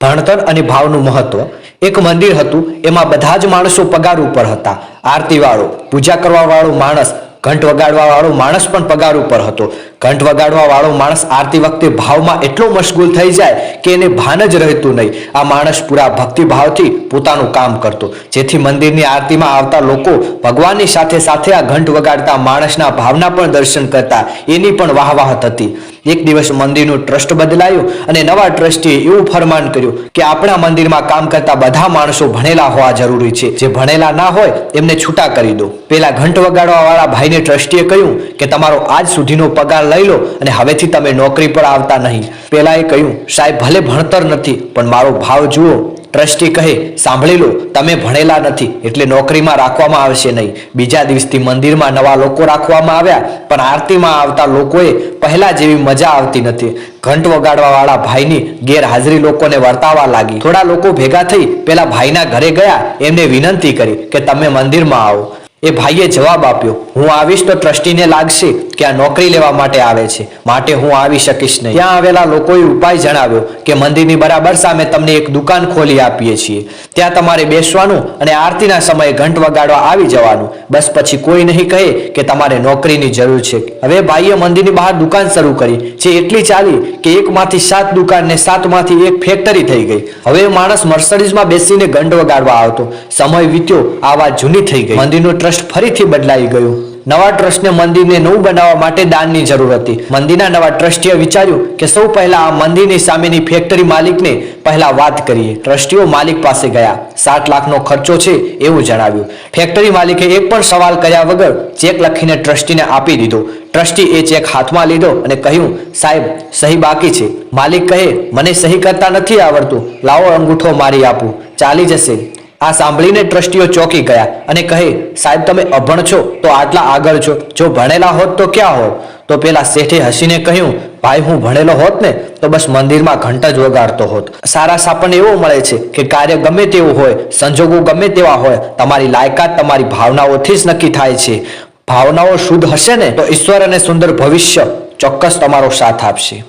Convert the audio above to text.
ભણતર અને ભાવનું મહત્વ. એક મંદિર હતું, એમાં બધા જ માણસો પગાર ઉપર હતા. આરતી વાળો પૂજા કરવા વાળો માણસ, ઘંટ વગાડવા વાળો માણસ પણ પગાર ઉપર હતો. ઘંટ વગાડવા વાળો માણસ આરતી વખતે ભાવમાં એટલો મશગુલ થઈ જાય કે એને ભાન જ રહેતું નહીં. આ માણસ પૂરા ભક્તિભાવથી પોતાનું કામ કરતો. જેથી મંદિરની આરતીમાં આવતા લોકો ભગવાનની સાથે સાથે આ ઘંટ વગાડતા માણસના ભાવના પણ દર્શન કરતા. એની પણ વાહવાહત હતી. એક દિવસ મંદિરનું ટ્રસ્ટ બદલાયું અને નવા ટ્રસ્ટીએ એવું ફરમાન કર્યું કે આપણા મંદિરમાં કામ કરતા બધા માણસો ભણેલા હોવા જરૂરી છે. જે ભણેલા ના હોય એમને છૂટા કરી દો. પેલા ઘંટ વગાડવા વાળા ભાઈને ટ્રસ્ટીએ કહ્યું કે તમારો આજ સુધીનો પગાર લઈ લો અને હવેથી તમે નોકરી પર આવતા નહીં. પેલાએ કહ્યું, સાહેબ, ભલે ભણતર નથી, પણ મારો ભાવ જુઓ. ટ્રસ્ટી કહે, સાંભળી લો, તમે ભણેલા નથી, એટલે નોકરીમાં રાખવામાં આવશે નહીં. બીજા દિવસથી મંદિરમાં નવા લોકો રાખવામાં આવ્યા, પણ આરતીમાં આવતા લોકોએ પહેલા જેવી મજા આવતી નથી. ઘંટ વગાડવા વાળા ભાઈની ગેરહાજરી લોકોને વર્તાવા લાગી. થોડા લોકો ભેગા થઈ પેલા ભાઈના ઘરે ગયા, એમને વિનંતી કરી કે, તમે મંદિરમાં આવો. એ ભાઈએ જવાબ આપ્યો, હું આવીશ તો ટ્રસ્ટીને લાગશે કે આ નોકરી લેવા માટે આવે છે. માટે હું આવી શકીશ નહીં. ત્યાં આવેલા લોકોએ ઉપાય જણાવ્યો કે, મંદિરની બરાબર સામે તમને એક દુકાન ખોલી આપીએ છીએ. ત્યાં તમારે બેસવાનું અને આરતીના સમયે ઘંટ વગાડવા આવી જવાનું. બસ પછી કોઈ નહીં કહે કે તમારે નોકરીની જરૂર છે. હવે ભાઈએ મંદિરની બહાર દુકાન શરૂ કરી, જે એટલી ચાલી કે એકમાંથી સાત દુકાન ને સાતમાંથી એક ફેક્ટરી થઈ ગઈ. હવે માણસ મર્સડીઝમાં બેસીને ઘંટ વગાડવા આવતો. સમય વીત્યો આ વાત જૂની થઈ ગઈ. મંદિરનું ટ્રસ્ટ ફરીથી બદલાઈ ગયું. નવા ટ્રસ્ટને મંદિરને નવું બનાવવા માટે દાનની જરૂર હતી. મંદિરના નવા ટ્રસ્ટીએ વિચાર્યું કે સૌ પહેલા આ મંદિરની સામેની ફેક્ટરી માલિકને પહેલા વાત કરીએ. ટ્રસ્ટીઓ માલિક પાસે ગયા. સાત લાખનો ખર્ચો છે એવું જણાવ્યું. ફેક્ટરી માલિકે એક પણ સવાલ કર્યા વગર ચેક લખીને ટ્રસ્ટીને આપી દીધો. ટ્રસ્ટી એ ચેક હાથમાં લીધો અને કહ્યું, સાહેબ, સહી બાકી છે. માલિક કહે, મને સહી કરતા નથી આવડતું. લાવો અંગૂઠો મારી આપું. ચાલી જશે. આ સાંભળીને ટ્રસ્ટીઓ ચોંકી ગયા અને કહે, સાહેબ, તમે અભણ છો, તો આટલા આગળ છો. જો ભણેલા હોત તો ક્યાં હોત? તો પેલા શેઠે હસીને કહ્યું, ભાઈ, હું ભણેલો હોત ને, તો બસ મંદિરમાં ઘંટ જ વગાડતો હોત. સારા સાપણ એવો મળે છે કે કાર્ય ગમે તેવું હોય, સંજોગો ગમે તેવા હોય, તમારી લાયકાત, તમારી ભાવનાઓથી જ નક્કી થાય છે. ભાવનાઓ શુદ્ધ હશે ને, તો ઈશ્વર અને સુંદર ભવિષ્ય ચોક્કસ તમારો સાથ આપશે.